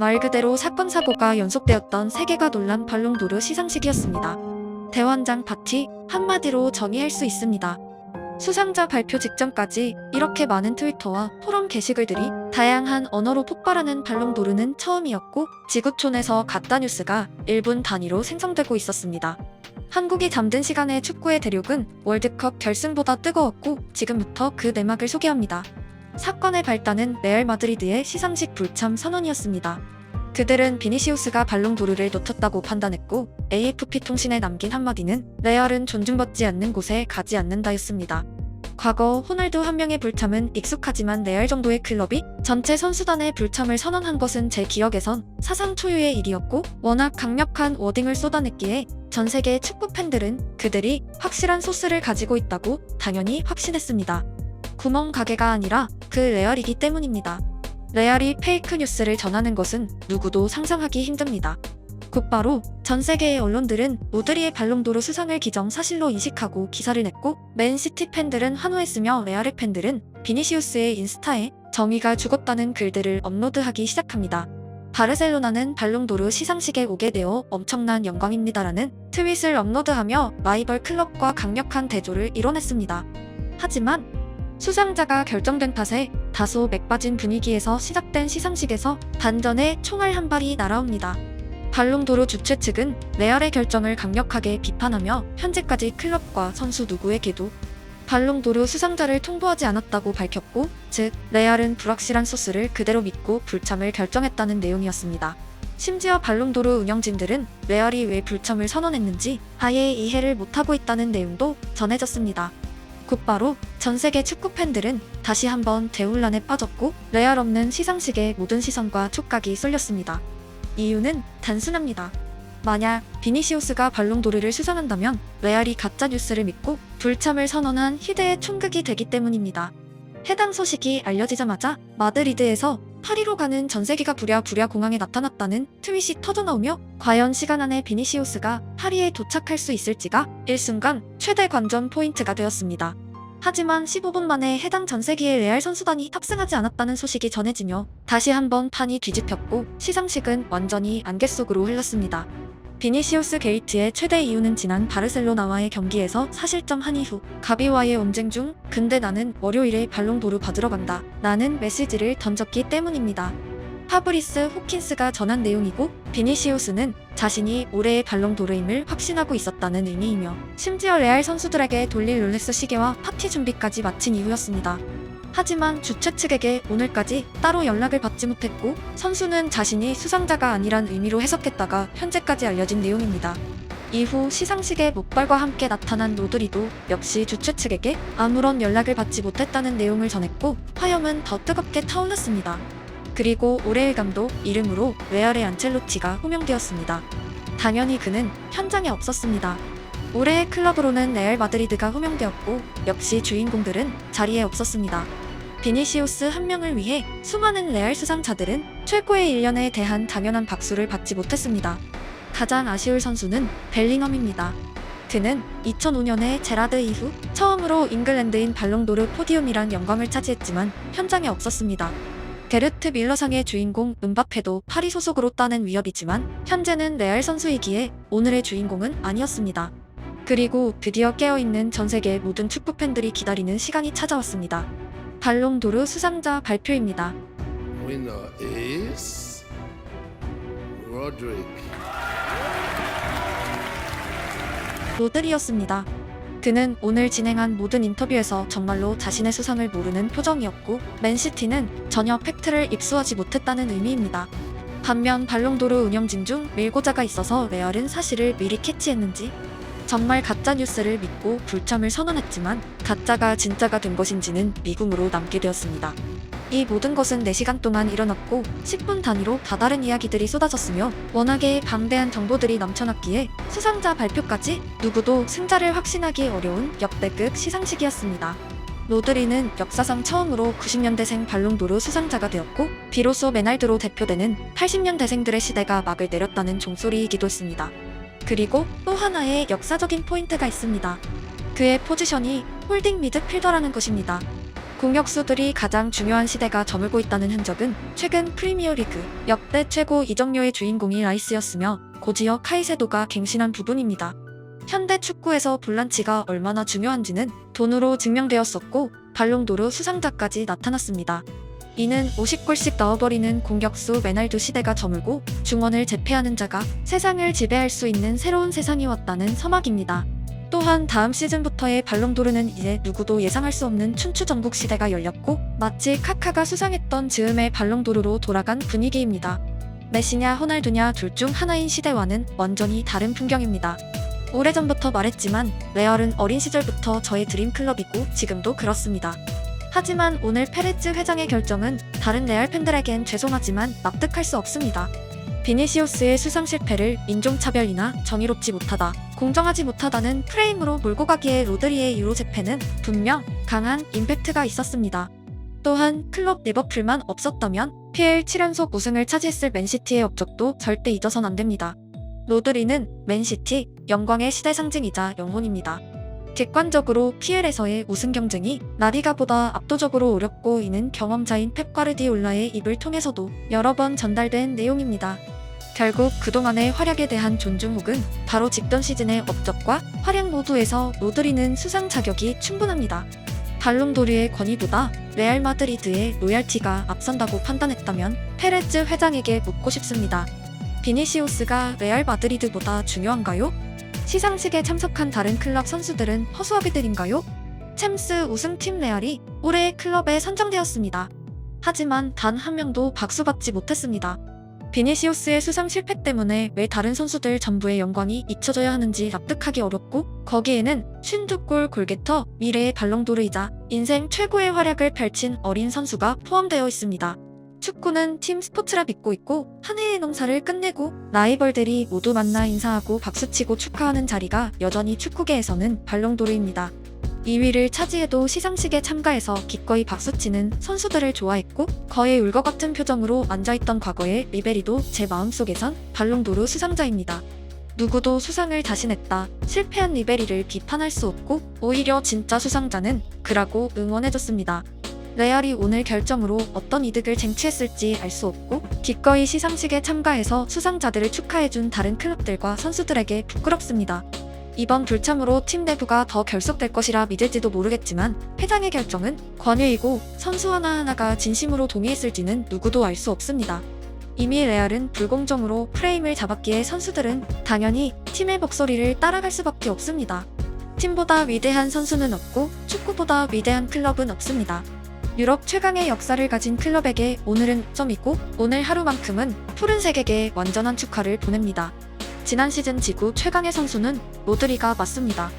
말 그대로 사건 사고가 연속되었던 세계가 놀란 발롱도르 시상식이었습니다. 대원장 파티 한마디로 정의할 수 있습니다. 수상자 발표 직전까지 이렇게 많은 트위터와 포럼 게시글들이 다양한 언어로 폭발하는 발롱도르는 처음이었고 지구촌에서 가짜 뉴스가 1분 단위로 생성되고 있었습니다. 한국이 잠든 시간의 축구의 대륙은 월드컵 결승보다 뜨거웠고 지금부터 그 내막을 소개합니다. 사건의 발단은 레알 마드리드의 시상식 불참 선언이었습니다. 그들은 비니시우스가 발롱도르를 놓쳤다고 판단했고 AFP 통신에 남긴 한마디는 레알은 존중받지 않는 곳에 가지 않는다였습니다. 과거 호날두 한 명의 불참은 익숙하지만 레알 정도의 클럽이 전체 선수단의 불참을 선언한 것은 제 기억에선 사상 초유의 일이었고 워낙 강력한 워딩을 쏟아냈기에 전 세계 축구 팬들은 그들이 확실한 소스를 가지고 있다고 당연히 확신했습니다. 구멍 가게가 아니라 그 레알이기 때문입니다. 레알이 페이크 뉴스를 전하는 것은 누구도 상상하기 힘듭니다. 곧바로 전 세계의 언론들은 모드리의 발롱도르 수상을 기정 사실로 인식하고 기사를 냈고 맨시티 팬들은 환호했으며 레알의 팬들은 비니시우스의 인스타에 정의가 죽었다는 글들을 업로드하기 시작합니다. 바르셀로나는 발롱도르 시상식에 오게 되어 엄청난 영광입니다라는 트윗을 업로드하며 라이벌 클럽과 강력한 대조를 이뤄냈습니다. 하지만 수상자가 결정된 탓에 다소 맥빠진 분위기에서 시작된 시상식에서 반전의 총알 한 발이 날아옵니다. 발롱도르 주최 측은 레알의 결정을 강력하게 비판하며 현재까지 클럽과 선수 누구에게도 발롱도르 수상자를 통보하지 않았다고 밝혔고, 즉 레알은 불확실한 소스를 그대로 믿고 불참을 결정했다는 내용이었습니다. 심지어 발롱도르 운영진들은 레알이 왜 불참을 선언했는지 아예 이해를 못하고 있다는 내용도 전해졌습니다. 곧바로 전 세계 축구 팬들은 다시 한번 대혼란에 빠졌고 레알 없는 시상식에 모든 시선과 촉각이 쏠렸습니다. 이유는 단순합니다. 만약 비니시우스가 발롱도르를 수상한다면 레알이 가짜 뉴스를 믿고 불참을 선언한 희대의 총극이 되기 때문입니다. 해당 소식이 알려지자마자 마드리드에서 파리로 가는 전세기가 부랴부랴 공항에 나타났다는 트윗이 터져나오며 과연 시간 안에 비니시우스가 파리에 도착할 수 있을지가 일순간 최대 관전 포인트가 되었습니다. 하지만 15분 만에 해당 전세기의 레알 선수단이 탑승하지 않았다는 소식이 전해지며 다시 한번 판이 뒤집혔고 시상식은 완전히 안개 속으로 흘렀습니다. 비니시우스 게이트의 최대 이유는 지난 바르셀로나와의 경기에서 사실점 한 이후 가비와의 언쟁 중 근데 나는 월요일에 발롱도르 받으러 간다 라는 메시지를 던졌기 때문입니다. 파브리스 호킨스가 전한 내용이고 비니시우스는 자신이 올해의 발롱도르임을 확신하고 있었다는 의미이며 심지어 레알 선수들에게 돌릴 롤렉스 시계와 파티 준비까지 마친 이후였습니다. 하지만 주최 측에게 오늘까지 따로 연락을 받지 못했고 선수는 자신이 수상자가 아니란 의미로 해석했다가 현재까지 알려진 내용입니다. 이후 시상식에 목발과 함께 나타난 로드리도 역시 주최 측에게 아무런 연락을 받지 못했다는 내용을 전했고 화염은 더 뜨겁게 타올랐습니다. 그리고 올해의 감독 이름으로 레알의 안첼로티가 호명되었습니다. 당연히 그는 현장에 없었습니다. 올해의 클럽으로는 레알 마드리드가 호명되었고 역시 주인공들은 자리에 없었습니다. 비니시우스 한 명을 위해 수많은 레알 수상자들은 최고의 1년에 대한 당연한 박수를 받지 못했습니다. 가장 아쉬울 선수는 벨링엄입니다. 그는 2005년에 제라드 이후 처음으로 잉글랜드인 발롱도르 포디움이란 영광을 차지했지만 현장에 없었습니다. 게르트 밀러상의 주인공 은바페도 파리 소속으로 따는 위협이지만 현재는 레알 선수이기에 오늘의 주인공은 아니었습니다. 그리고 드디어 깨어있는 전 세계 모든 축구 팬들이 기다리는 시간이 찾아왔습니다. 발롱도르 수상자 발표입니다. Winner is Roderick. 로드리였습니다. 그는 오늘 진행한 모든 인터뷰에서 정말로 자신의 수상을 모르는 표정이었고 맨시티는 전혀 팩트를 입수하지 못했다는 의미입니다. 반면 발롱도르 운영진 중 밀고자가 있어서 레알은 사실을 미리 캐치했는지 정말 가짜 뉴스를 믿고 불참을 선언했지만 가짜가 진짜가 된 것인지는 미궁으로 남게 되었습니다. 이 모든 것은 4시간 동안 일어났고 10분 단위로 다 다른 이야기들이 쏟아졌으며 워낙에 방대한 정보들이 넘쳐났기에 수상자 발표까지 누구도 승자를 확신하기 어려운 역대급 시상식이었습니다. 로드리는 역사상 처음으로 90년대생 발롱도르 수상자가 되었고 비로소 메날드로 대표되는 80년대생들의 시대가 막을 내렸다는 종소리이기도 했습니다. 그리고 또 하나의 역사적인 포인트가 있습니다. 그의 포지션이 홀딩 미드필더라는 것입니다. 공격수들이 가장 중요한 시대가 저물고 있다는 흔적은 최근 프리미어리그 역대 최고 이적료의 주인공이 라이스였으며 고지어 카이세도가 갱신한 부분입니다. 현대 축구에서 볼란치가 얼마나 중요한지는 돈으로 증명되었었고 발롱도르 수상자까지 나타났습니다. 이는 50골씩 넣어버리는 공격수 메날두 시대가 저물고 중원을 제패하는 자가 세상을 지배할 수 있는 새로운 세상이 왔다는 서막입니다. 또한 다음 시즌부터의 발롱도르는 이제 누구도 예상할 수 없는 춘추 전국 시대가 열렸고 마치 카카가 수상했던 즈음의 발롱도르로 돌아간 분위기입니다. 메시냐 호날두냐 둘 중 하나인 시대와는 완전히 다른 풍경입니다. 오래전부터 말했지만 레알은 어린 시절부터 저의 드림클럽이고 지금도 그렇습니다. 하지만 오늘 페레즈 회장의 결정은 다른 레알 팬들에겐 죄송하지만 납득할 수 없습니다. 비니시우스의 수상 실패를 인종차별이나 정의롭지 못하다, 공정하지 못하다는 프레임으로 몰고 가기에 로드리의 유로 재패는 분명 강한 임팩트가 있었습니다. 또한 클럽 리버풀만 없었다면 PL 7연속 우승을 차지했을 맨시티의 업적도 절대 잊어선 안 됩니다. 로드리는 맨시티 영광의 시대 상징이자 영혼입니다. 객관적으로 PL에서의 우승 경쟁이 라리가보다 압도적으로 어렵고 이는 경험자인 펩 과르디올라의 입을 통해서도 여러 번 전달된 내용입니다. 결국 그동안의 활약에 대한 존중 혹은 바로 직전 시즌의 업적과 활약 모두에서 로드리는 수상 자격이 충분합니다. 발롱도르의 권위보다 레알 마드리드의 로얄티가 앞선다고 판단했다면 페레즈 회장에게 묻고 싶습니다. 비니시우스가 레알 마드리드보다 중요한가요? 시상식에 참석한 다른 클럽 선수들은 허수아비들인가요? 챔스 우승팀 레알이 올해의 클럽에 선정되었습니다. 하지만 단 한 명도 박수받지 못했습니다. 비니시우스의 수상 실패 때문에 왜 다른 선수들 전부의 영광이 잊혀져야 하는지 납득하기 어렵고 거기에는 52골 골게터 미래의 발롱도르이자 인생 최고의 활약을 펼친 어린 선수가 포함되어 있습니다. 축구는 팀 스포츠라 믿고 있고 한 해의 농사를 끝내고 라이벌들이 모두 만나 인사하고 박수치고 축하하는 자리가 여전히 축구계에서는 발롱도르입니다. 2위를 차지해도 시상식에 참가해서 기꺼이 박수치는 선수들을 좋아했고 거의 울것 같은 표정으로 앉아있던 과거의 리베리도 제 마음속에선 발롱도르 수상자입니다. 누구도 수상을 자신했다. 실패한 리베리를 비판할 수 없고 오히려 진짜 수상자는 그라고 응원해줬습니다. 레알이 오늘 결정으로 어떤 이득을 쟁취했을지 알 수 없고 기꺼이 시상식에 참가해서 수상자들을 축하해준 다른 클럽들과 선수들에게 부끄럽습니다. 이번 불참으로 팀 내부가 더 결속될 것이라 믿을지도 모르겠지만 회장의 결정은 권유이고 선수 하나하나가 진심으로 동의했을지는 누구도 알 수 없습니다. 이미 레알은 불공정으로 프레임을 잡았기에 선수들은 당연히 팀의 목소리를 따라갈 수밖에 없습니다. 팀보다 위대한 선수는 없고 축구보다 위대한 클럽은 없습니다. 유럽 최강의 역사를 가진 클럽에게 오늘은 점이고 오늘 하루만큼은 푸른색에게 완전한 축하를 보냅니다. 지난 시즌 지구 최강의 선수는 로드리가 맞습니다.